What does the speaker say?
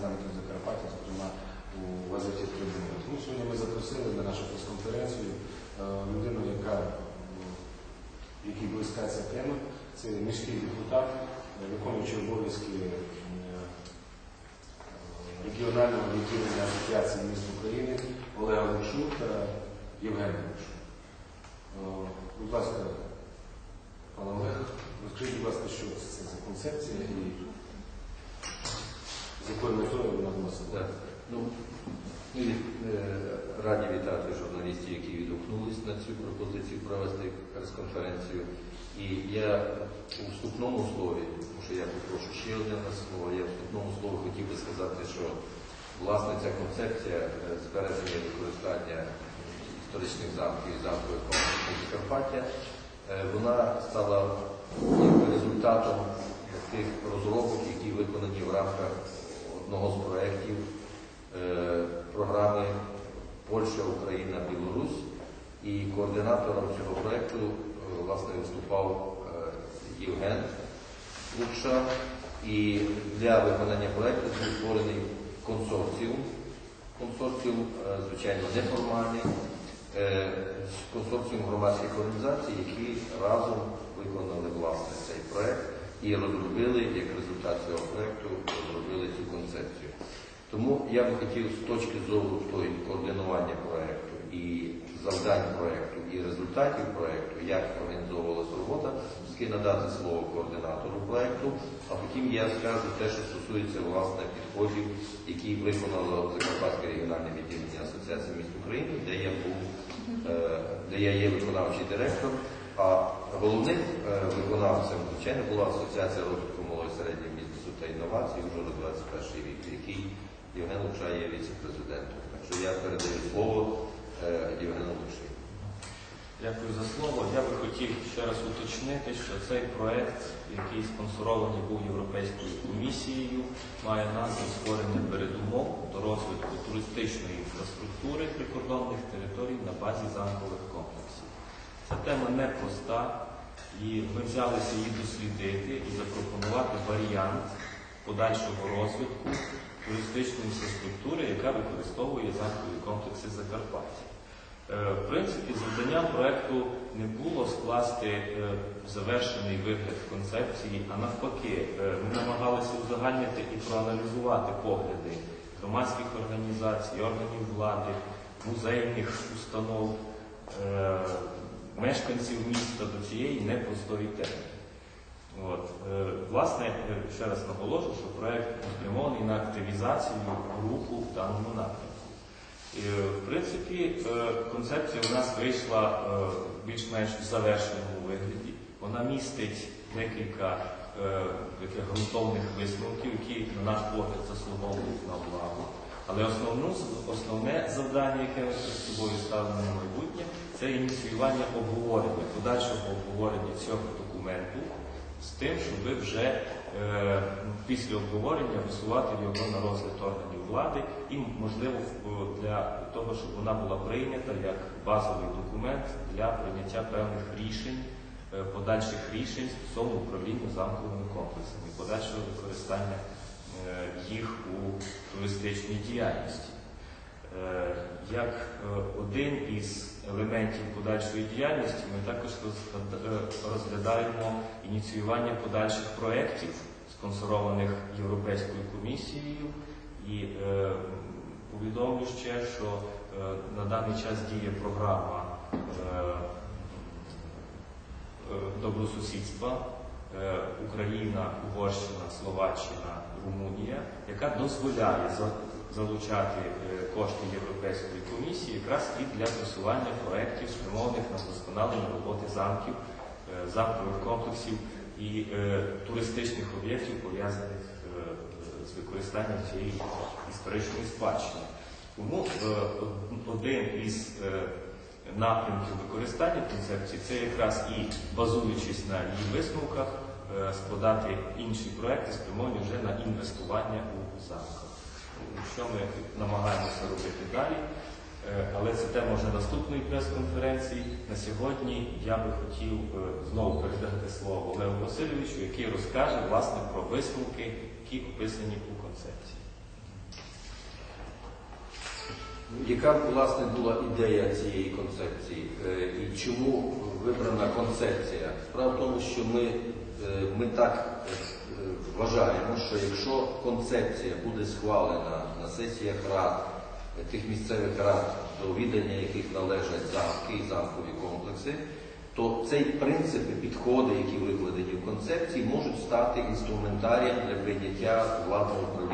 замків Закарпаття, зокрема у газеті Трибуна. Тому сьогодні ми запросили на нашу прес-конференцію е, людину, яка м, якій близька ця тема. Це міський депутат, виконуючий обов'язки е, регіонального відділення Асоціації міст України Олега Лукшук та Євген Лукшук. Е, Будь ласка, пане Олег, розкажіть, будь ласка, що це за концепція і з метою вона вносила? Так. Ну, ми е, раді вітати журналістів, які відгукнулись на цю пропозицію провести прес-конференцію. І я у вступному слові, тому що я попрошу ще одне слово, я у вступному слові хотів би сказати, що власне ця концепція е, збереження використання історичних замків і замкових комплексів Закарпаття, е, вона стала результатом тих розробок, які виконані в рамках одного з проєктів е, програми Польща, Україна, Білорусь. І координатором цього проєкту е, власне виступав е, Євген Лукша. І для виконання проєкту був створений консорціум. Консорціум, е, звичайно, неформальний, е, консорціум громадських організацій, які разом виконали власне цей проєкт і розробили, як результат цього проєкту, розробили цю концепцію. Тому я би хотів з точки зору той координування проєкту і завдань проєкту, і результатів проєкту, як організовувалася робота, все надати слово координатору проєкту, а потім я скажу те, що стосується власне підходів, які виконало Закарпатське регіональне відділення Асоціації міст України, де я був, е, де я є виконавчий директор. А головним е, виконавцем, звичайно, була Асоціація розвитку малого і середнього бізнесу та інновацій вже 21 рік, в якій Євген Лукша віце-президентом. Так що я передаю слово. Дякую за слово. Я би хотів ще раз уточнити, що цей проект, який спонсорований був Європейською комісією, має назву створення передумов до розвитку туристичної інфраструктури прикордонних територій на базі замкових комплексів. Ця тема непроста, і ми взялися її дослідити і запропонувати варіант подальшого розвитку туристичної інфраструктури, яка використовує замкові комплекси Закарпаття. Е, В принципі, завданням проекту не було скласти е, завершений вигляд концепції, а навпаки, е, ми намагалися узагальнити і проаналізувати погляди громадських організацій, органів влади, музейних установ, мешканців міста до цієї непростої теми. От. Власне, ще раз наголошу, що проект спрямований на активізацію руху в даному напрямку. В принципі, е, концепція у нас вийшла е, більш-менш в завершеному вигляді. Вона містить декілька е, таких ґрунтовних висновків, які, на наш погляд, заслуговують на увагу. Але основну, основне завдання, яке ми перед собою ставимо на майбутнє, це ініціювання обговорення, подальшого обговорення цього документу з тим, щоб вже е, після обговорення висувати його на розгляд органів влади і, можливо, для того, щоб вона була прийнята як базовий документ для прийняття певних рішень, е, подальших рішень стосовно управління замковими комплексами, і подальшого використання е, їх у туристичній діяльності. Е, Як е, один із елементів подальшої діяльності, ми також е, розглядаємо ініціювання подальших проєктів, спонсорованих Європейською комісією. І повідомлю ще, що на даний час діє програма добросусідства Україна, Угорщина, Словаччина, Румунія, яка дозволяє залучати е, кошти Європейської комісії якраз і для просування проєктів, спрямованих на вдосконалення роботи замків, е, замкових комплексів і е, туристичних об'єктів, пов'язаних з використанням цієї історичної спадщини. Тому один із напрямків використання концепції це якраз і базуючись на її висновках, складати інші проекти, спрямовані вже на інвестування у замках. Що ми намагаємося робити далі. Е, Але це тема вже наступної прес-конференції. На сьогодні я би хотів е, знову передати слово Олегу Васильовичу, який розкаже власне про висновки, які описані у концепції. Яка власне була ідея цієї концепції Е, і чому вибрана концепція? Справа в тому, що ми, ми так вважаємо, що якщо концепція буде схвалена на сесіях рад, е, тих місцевих рад, до відання яких належать замки і замкові комплекси, то цей принцип і підходи, які викладені в концепції, можуть стати інструментарієм для прийняття владного управлінського